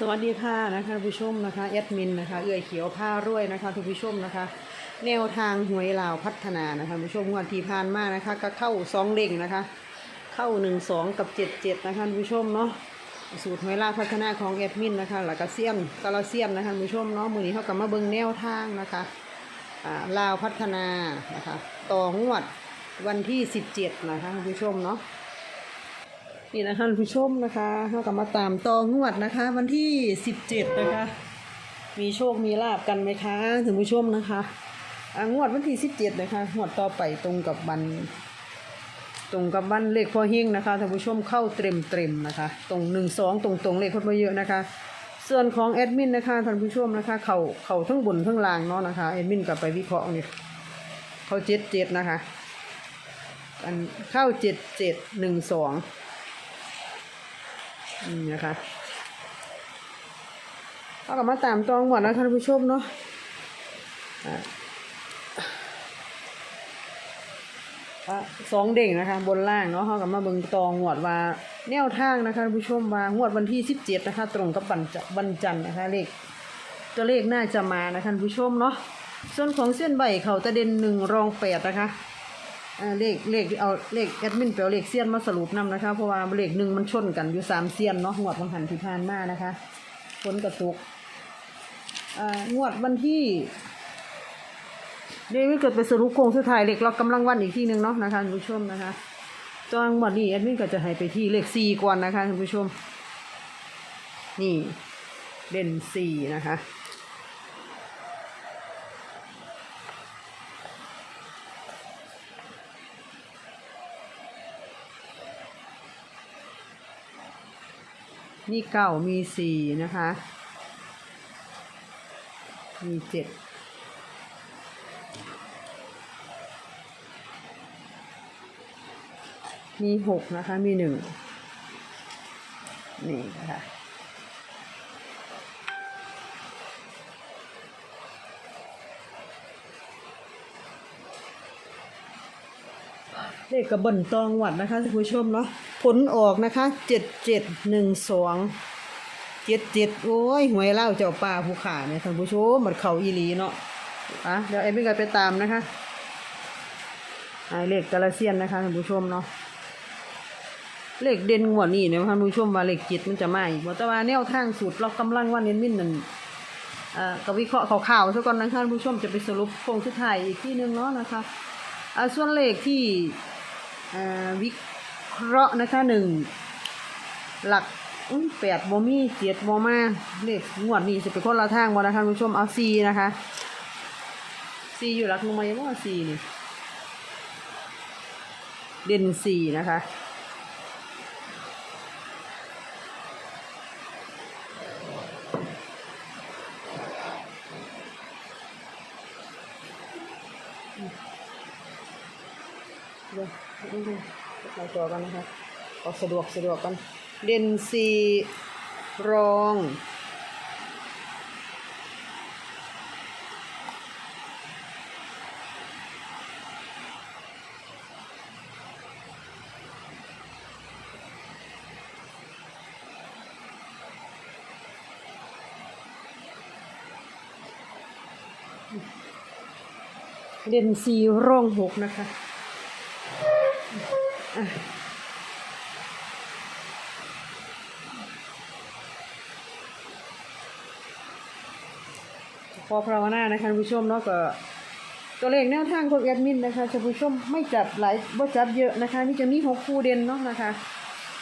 สวัสดีค่ะนะคะท่านผู้ชมนะคะแอดมินนะคะเอื้อยเขียวผ้ารวยนะคะท่านผู้ชมนะคะ แนวทางหวยลาวพัฒนานะคะท่านผู้ชมงวดที่ผ่านมานะคะ ก็เข้าสองเด้งนะคะ เข้าหนึ่งสองกับเจ็ดเจ็ดนะคะท่านผู้ชมเนาะสูตรหวยลาวพัฒนาของแอดมินนะคะหลักเซียมกะลเซียมนะคะท่านผู้ชมเนาะมือนี้เขากลับมาเบิ่งแนวทางนะคะลาวพัฒนานะคะต่องวดวันที่สิบเจ็ดนะคะท่านผู้ชมเนาะ นี่นะคะท่านผู้ชมนะคะเรากลับมาตามต่องวดนะคะ วันที่สิบเจ็ดนะคะ มีโชคมีลาบกันไหมคะท่านผู้ชมนะคะอ่างวดวันที่สิบเจ็ดนะคะงวดต่อไปตรงกับวัน ตรงกับวันเลขพ่อเฮงนะคะท่านผู้ชมเข้าเต็มเต็มนะคะ ตรงหนึ่งสองตรงตรงเลขคนมาเยอะนะคะ ส่วนของแอดมินนะคะท่านผู้ชมนะคะ เขาเขาทั้งบนทั้งล่างเนาะนะคะแอดมินกลับไปวิเคราะห์เนี่ยเขาเจ็ดเจ็ดนะคะอันเข้าเจ็ดเจ็ดหนึ่งสอง นี่นะคะเอากลับมาตามตองหมดนะท่านผู้ชมเนาะอะสองเด้งนะคะบนล่างเนาะเขากลับมาเบิงตองหวดว่าแนวทางนะคะผู้ชมว่างวดวันที่สิบเจ็ดนะคะ ตรงกับวันจะวันจันนะคะเลขตัวเลขน่าจะมานะคะผู้ชมเนาะส่วนของเส้นใบเขาตะเด่นหนึ่งรองแปดนะคะ อ่าเลขเลขเอาเลขแอดมินไปเอาเลขเซียนมาสรุปนำนะคะเพราะว่าเลขหนึ่งมันชนกันอยู่สามเซียนเนาะงวดวันหันที่ผ่านมานะคะฝนกระตุกอ่างวดวันที่เดวิดเกิดไปสรุปโครงสุดท้ายเลขเรากำลังวันอีกที่หนึ่งเนาะนะคะท่านผู้ชมนะคะตอนวันนี้แอดมินก็จะให้ไปที่เลขสี่ก่อนนะคะท่านผู้ชม นี่เด่นสี่นะคะ มีเก้ามีสี่นะคะ มีเจ็ดมีหกนะคะ มีหนึ่งนี่นะคะเลขกระเบิ่นตองวัดนะคะท่านผู้ชมเนาะ ลออกนะคะเจ็ดเจ็ดหนึ่งสองเจ็ดเจ็ดโอ้ยหวยเล่าเจ้าป่าผู้ขาเนี่ยท่านผู้ชมมันเขาอีหลีเนาะอะเดี๋ยวไอ้พี่ก็ไปตามนะคะไอ่าเลขกาลเซียนนะคะท่านผู้ชมเนาะเลขเด่นงวดนี้เนี่ยท่านผู้ชมว่าเลขจิตมันจะมาอีกแต่ว่าแนวทางสูตรล็อกกำลังวันเน้นมินนั่นอ่าก็วิเคราะห์ข่าวๆซะก่อนนะคะท่านผู้ชมจะไปสรุปโครงสุดท้ายอีกที่หนึ่งเนาะนะคะอ่าส่วนเลขที่อ่าวิ เคราะห์นะคะหนึ่งหลักแปดโมมี่เจ็ดโมมาเลขงวดนี้จะเป็นคนละทางบ่นะคะคุณผู้ชมเอาซีนะคะซีอยู่หลักหน่วยว่าซีนี่เด่นสี่นะคะเดี๋ยวดู ดูเราตัวกันนะคะเอาสะดวกสะดวกกัน เดนสี่รองเด่นสีร่องหกนะคะ อะพอภาวนานะคะผู้ชมเนาะก็ตัวเลขแนวทางของแอดมินนะคะท่านผู้ชมไม่จับหลายบ่จับเยอะนะคะนี่จะมีหกคู่เด่นเนาะนะคะ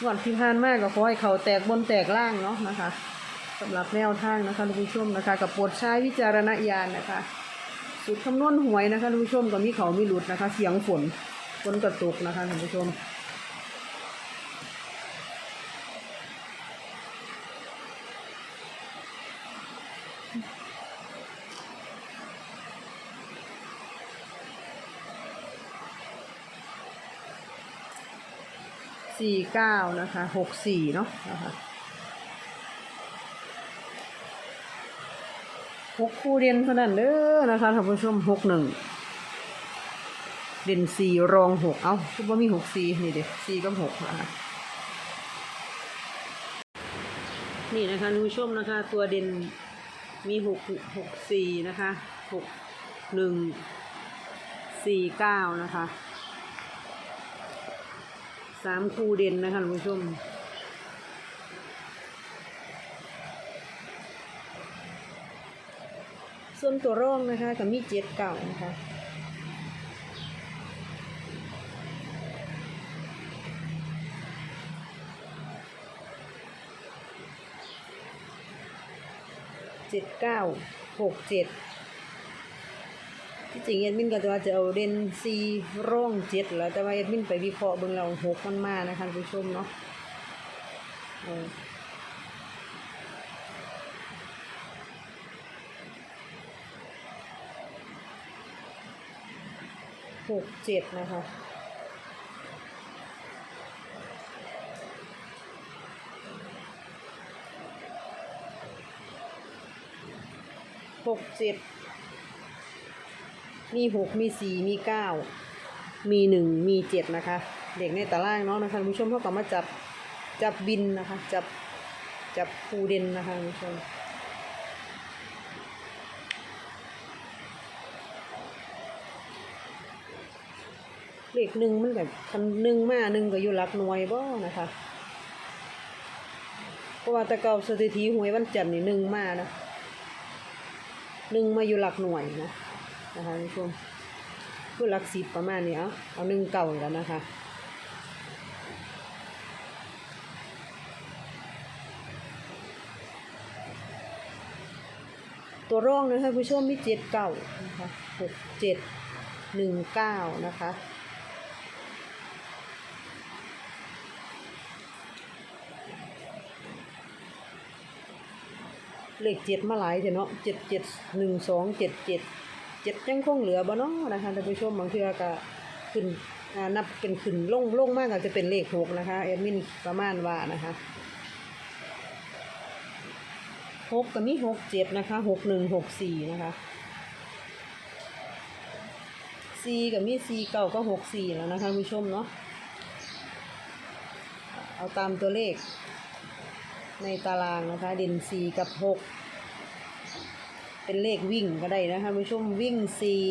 งวดที่ผ่านมากก็ขอให้เขาแตกบนแตกล่างเนาะนะคะสำหรับแนวทางนะคะท่านผู้ชมนะคะ กับปรดใช้วิจารณญาณนะคะสูตรคำนวณหวยนะคะท่านผู้ชมก็มีเขามีหลุดนะคะ เสียงฝน ฝนกระตุกนะคะท่านผู้ชมสี่เก้านะคะหกสี่เนาะนะคะหกคู่เรียนเท่านั้นเด้อนะคะท่านผู้ชมหกหนึ่ง เด่นสี่รองหกเอ้าคือว่ามีหกสี่นี่เด็กสี่กับหกนะคะนี่นะคะท่านผู้ชมนะคะ ตัวเด่นมีหกหกสี่นะคะหกหนึ่งสี่เก้านะคะสามคู่เด่นนะคะท่านผู้ชมส่วนตัวร่องนะคะกับมีเจ็ดเก่านะคะ เจ็ดเก้าหกเจ็ดที่จริงเอ็ดมินก็จะว่าจะเอาเดนซีร่องเจ็ดแล้วแต่ว่าเอ็ดมินไปวิเคราะห์เบิ่งเราหกมันมานะคะผู้ชมเนาะหกเจ็ดนะคะ กเจ็ดมีหกมีสี่มีเก้ามีหนึ่งมีเจ็ดนะคะ เด็กในตารางเนาะนะคะคุณผู้ชมเขาก็มาจับจับบินนะคะ จับจับคูเด่นนะคะคุณผู้ชมเลขหนึ่งมันแบบคันหนึ่งมาหนึ่งก็อยู่หลักหน่วยบ่นะคะ เพราะว่าต่เกาสถิติหวยวันจันทร์นี่หนึ่งมานะ หนึ่งมาอยู่หลักหน่วยนะนะคะคุณผู้ชมคือหลักสิบประมาณนี้เอาเอาหนึ่งเก่าอีกแล้วนะคะตัวร่องนะคะผู้ชมมีเจ็ดเก่านะคะหกเจ็ดหนึ่งเก้านะคะ เลขเจ็ดมาหลายเถอะเนาะเจ็ดเจ็ดหนึ่งสองเจ็ดเจ็ดเจ็ดยังคงเหลือบ่เนาะนะคะท่านผู้ชมบางทีก็ขึ้นอ่านับเป็นขึ้นลงลงมากก็จจะเป็นเลขหกนะคะเอดมินประมาณว่านะคะหกก็มีหกเจ็ดนะคะหกหนึ่งหกสี่นะคะสี่กับมีสี่เก้าก็หกสี่แล้วนะคะผู้ชมเนาะเอาตามตัวเลข ในตารางนะคะ เด่นสี่กับหกเป็นเลขวิ่งก็ได้นะคะผู้ชมวิ่งสี่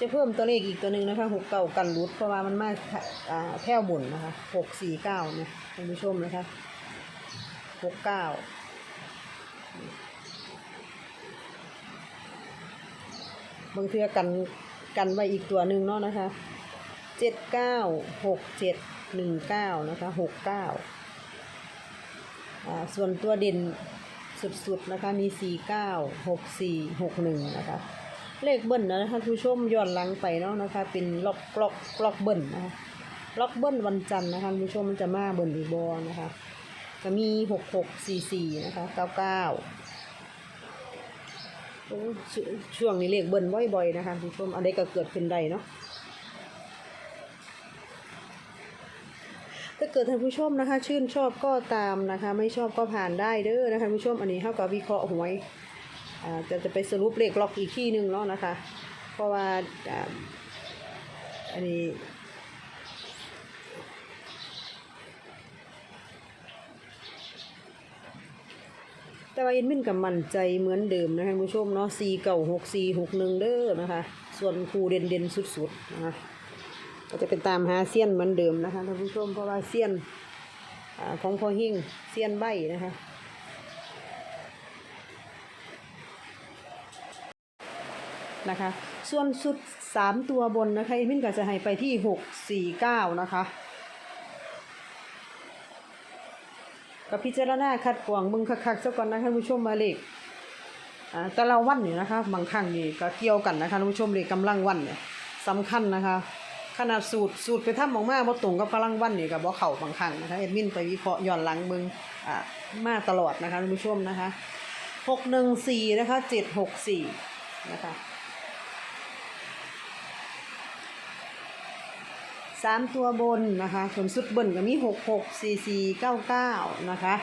จะเพิ่มตัวเลขอีกตัวหนึ่งนะคะหกเก้ากันรุดเพราะว่ามันมาอ่าแถวบนนะคะหกสี่เก้าเนี่ยท่านผู้ชมนะคะหกเก้าบางเทือกันกันไว้อีกตัวหนึ่งเนาะนะคะเจ็ดเก้าหกเจ็ดหนึ่งเก้านะคะหกเก้าอ่า ส่วนตัวเด่นสุดๆนะคะมี 4 9 6 4 6 1 นะคะ เลขเบิ้ลนะคะผู้ชมย้อนหลังไปเนาะนะคะ เป็นล็อกล็อกล็อกเบิ้ลนะคะล็อกเบิ้ลวันจันทร์นะคะผู้ชมมันจะมาเบิ้ลอีกบอนะคะจะมี 6 6 4 4 นะคะ 99โอ้ชช่วงนี้เลขเบิ้ลบ่อยๆนะคะผู้ชมอันใดก็เกิดขึ้นได้เนาะ ถ้าเกิดท่านผู้ชมนะคะ ชื่นชอบก็ตามนะคะ ไม่ชอบก็ผ่านได้เด้อนะคะผู้ชมอันนี้เท่ากับวิเคราะห์หวยอ่าจะจะไปสรุปเลขล็อกอีกที่หนึ่งแล้วนะคะ เพราะว่าอ่าอันนี้แต่ว่าเอ็นมินกับมั่นใจเหมือนเดิมนะคะผู้ชมเนาะสี่เก่าหกสี่หกหนึ่งเด้อนะคะ ส่วนครูเด่นเด่นสุดๆนะคะ ก็จะเป็นตามหาเซียนเหมือนเดิมนะคะท่านผู้ชมเพราะว่าเซียนอของพอหิ่งเซียนใบนะคะนะคะ ส่วนสุดสามตัวบนนะคะเอมินก็จะให้ไปที่หกสี่เก้านะคะกับพิจารณาคัดกรองมึงคักๆซะก่อนนะคะท่านผู้ชมมาเลขอ่าแต่ละวันนี่นะคะบางครั้งนี่ก็เกี่ยวกันนะคะท่านผู้ชมเลขกำลังวันเนี่ยสำคัญนะคะ ขนาดสูตรสูตรไปทำออกมาบ่ตรงกับกำลังวันนี่ก็บ่เข้าบางครั้งนะคะเอ็ดมินไปวิเคราะห์ย้อนหลังเบิงอ่ามาตลอดนะคะท่านผู้ชมนะคะ614นะคะ764นะคะสามตัวบนนะคะส่วนสุดบนก็มี66 44 99นะคะ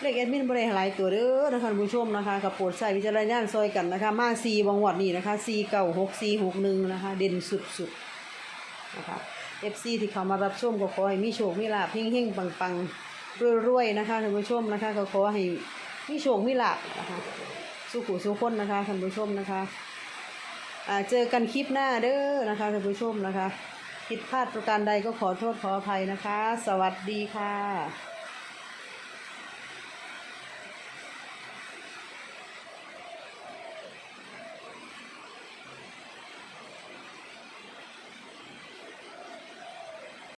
เลขแอดมินบริหลายตัวเด้อนะคะท่านผู้ชมนะคะกับโปรดใช้วิจารณญาณซอยกันนะคะ มา4วังวัดนี่นะคะ4 9 6 4 6 1นะคะ เด่นสุดๆ นะคะ FC ที่เขามารับชมก็ขอให้มีโชคมีลาภเฮงๆปังๆรวยๆนะคะท่านผู้ชมนะคะก็ขอให้มีโชคมีลาภนะคะสุขุสุขคนนะคะท่านผู้ชมนะคะอ่าเจอกันคลิปหน้าเด้อนะคะท่านผู้ชมนะคะผิดพลาดประการใดก็ขอโทษขออภัยนะคะ สวัสดีค่ะ